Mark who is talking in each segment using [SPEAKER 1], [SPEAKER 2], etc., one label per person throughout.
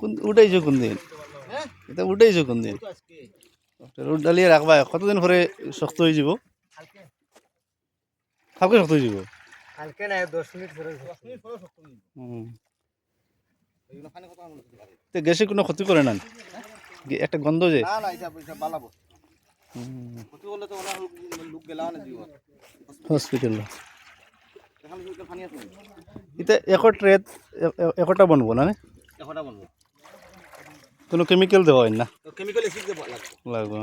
[SPEAKER 1] কোন উঠাইছো কোন দিন? এটা উঠাইছো কোন দিন? রোড ডালিয়ে রাখবা। কতদিন পরে শক্ত হয়ে যাব? কালকে শক্ত হয়ে যাব?
[SPEAKER 2] কালকে নাই দশ মিনিট পরে
[SPEAKER 1] তো গ্যাসে কোনো ক্ষতি করে না? একটা গন্ধ যে?
[SPEAKER 2] না না না
[SPEAKER 1] হসপিটাল
[SPEAKER 2] এখন লোকের পানি আছে
[SPEAKER 1] এটা একো ট্রেত একটা বনবো না নে?
[SPEAKER 2] এখনটা
[SPEAKER 1] কোনো কেমিক্যাল দেওয়া হয় না
[SPEAKER 2] কেমিক্যাল এসিড দেবো লাগবে।
[SPEAKER 1] লাগবো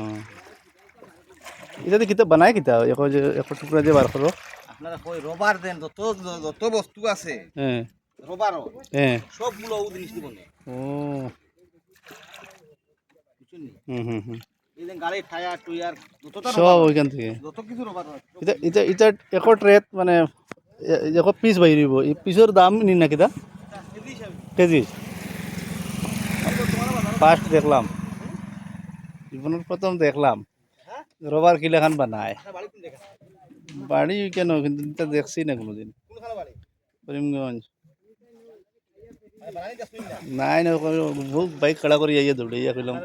[SPEAKER 1] এটা কিতা বানায় কিতা? একো যে একো টুকরা যে বার করো
[SPEAKER 2] আপনারা কই রবার দেন যত যত বস্তু আছে
[SPEAKER 1] হ্যাঁ
[SPEAKER 2] রবারও
[SPEAKER 1] হ্যাঁ
[SPEAKER 2] সবগুলো ও জিনিস দিব
[SPEAKER 1] ও হুম হুম সব ওইখান থেকে। এটা এটা এটা একো ট্রেত মানে একো পিস বাইরিব এই পিসের দাম নি না কিতা
[SPEAKER 2] কেজি।
[SPEAKER 1] ফার্স্ট দেখলাম। জীবনের প্রথম দেখলাম। রবার কিলাখান বানায়
[SPEAKER 2] বাড়ি কোন
[SPEAKER 1] কিন্তু দেখছি না কোনোদিন করিমগঞ্জ।
[SPEAKER 2] মানে
[SPEAKER 1] নাই না বহুত বাইক খাড়া করে ইয়ে দৌড়ে ইয়া কইলাম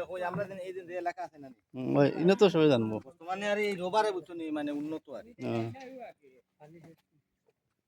[SPEAKER 1] ইনো তো সবাই জানব।
[SPEAKER 2] বর্তমানে আর এই রবারে বুঝছেন নি, মানে উন্নত আর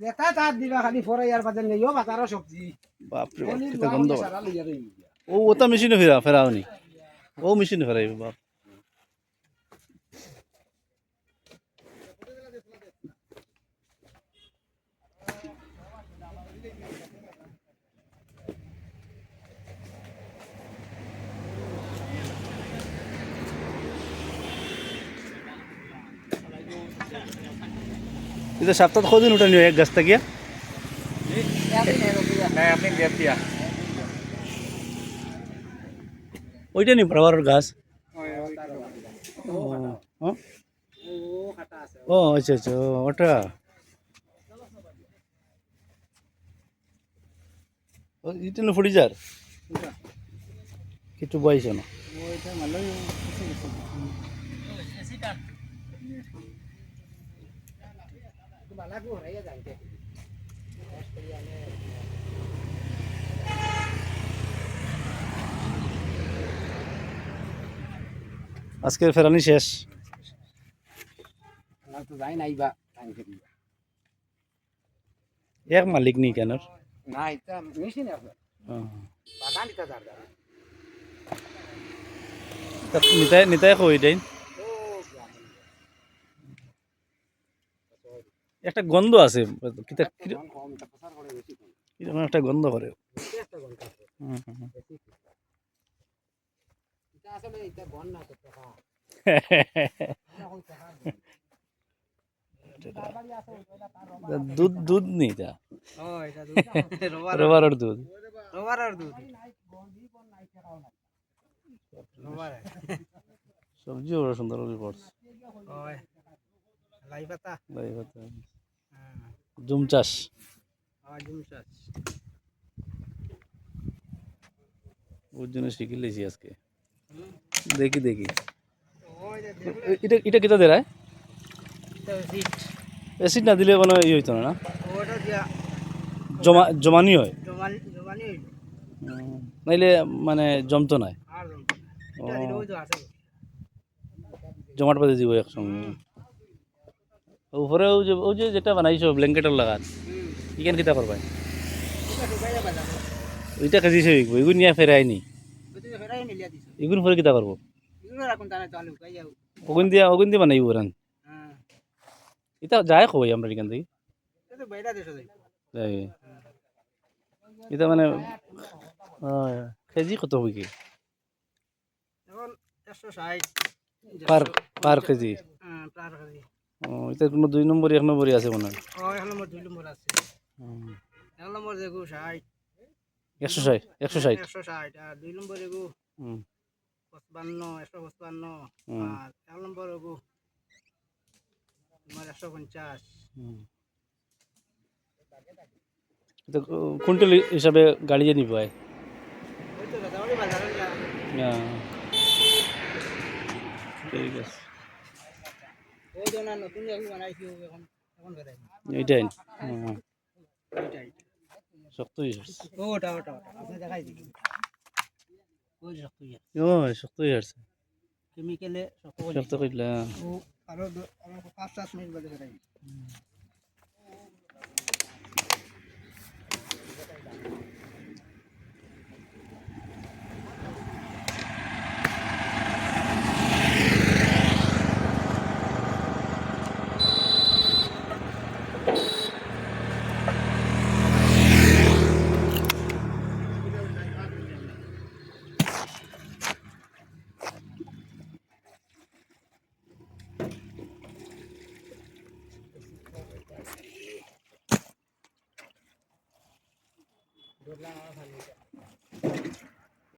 [SPEAKER 3] যেটা তার দিবা খালি ফরে ইয়ার সবজি
[SPEAKER 1] বাপ গন্ধ
[SPEAKER 3] রই
[SPEAKER 1] ও ওটা মেশিনে ফেরা ফেরাওনি ও মেশিনে ফেরাইব বাপ। এক গাছ থেকে
[SPEAKER 2] হ্যাঁ আপনি দেব দিয়া
[SPEAKER 1] ওইটা নি বরাবর গাছ ও? আচ্ছা আচ্ছা ওটা এটা না ফুটি যার কিছু বয়স না আজকের ফেরানি শেষ
[SPEAKER 3] আমরা তো যাই নাইবা টাইম করি
[SPEAKER 1] এক মালিক নি কেন
[SPEAKER 3] না এটা মেশিন আছে বাগান এটা যার দ্বারা।
[SPEAKER 1] নিতাই নিতাই কই দেন
[SPEAKER 3] ও গ্রামে।
[SPEAKER 1] একটা গন্ধ আছে। কীরকম একটা গন্ধ করে।
[SPEAKER 3] রবার।
[SPEAKER 1] দুধ দুধ নি এটা?
[SPEAKER 3] এটা দুধ।
[SPEAKER 1] দুধ। সবজিও বড় সুন্দর পড়ছে।
[SPEAKER 3] ওই, লাই পাতা।
[SPEAKER 1] লাই পাতা।
[SPEAKER 3] হ্যাঁ,
[SPEAKER 1] জুম চাষ।
[SPEAKER 3] আবার জুম চাষ।
[SPEAKER 1] ওর জন্য শিখে লেছি আজকে। দেখি দেখি। এটা এটা দেয় অ্যাসিড না দিলে কোনো ইয়ে হইতো না জমা জমানি হয়। নাইলে মানে জমতো নাই। জমাট পাতি দিব একসঙ্গে। উপরে ওই যে ওই যে যেটা বানাইছো ব্ল্যাঙ্কেটের লাগান ইখান কিতা করবাই। ওইটা বিকবো এগুলো নিয়ে
[SPEAKER 3] দিছো।
[SPEAKER 1] এগুলো পরে কিতা করব। ওগুন দিয়া ওগুন দিয়ে বানাইব
[SPEAKER 3] হ্যাঁ,
[SPEAKER 1] এটা যায় কই আমরা এখান থেকে?
[SPEAKER 3] এটা
[SPEAKER 1] মানে কেজি কত হবে কি পার পার কেজি। ও এটা কোনো দুই নম্বরই এক নম্বরই আছে মনে হয়?
[SPEAKER 3] এক নম্বর দুই নম্বর আছে।
[SPEAKER 1] হুম।
[SPEAKER 3] এক নম্বর দেখো ষাট।
[SPEAKER 1] একশো ষাট একশো ষাট?
[SPEAKER 3] একশো ষাট আর দুই নম্বর পঁচপান্ন একশো পঁচপান্ন আর এক নম্বর এগু তোমার একশো পঞ্চাশ।
[SPEAKER 1] হুম। এটা কুইন্টাল হিসাবে গাড়ি যে নিব হ্যাঁ। ঠিক আছে
[SPEAKER 3] ওই তো না নতুন এগু বানাইছি ও এখন এখন বেড়াই
[SPEAKER 1] এইটাই? হয়ে। আসছে
[SPEAKER 3] ও ওটা ওটা আপনি দেখাই দিন। ওই শক্ত ইয়া
[SPEAKER 1] ও শক্ত হয়ে আসছে
[SPEAKER 3] কেমিক্যালে শক্ত
[SPEAKER 1] শক্ত করলে হ্যাঁ।
[SPEAKER 3] ও আরও দু- আরও পাঁচ সাত মিনিট বাদে বেড়াই ধরলাম আমার ভালো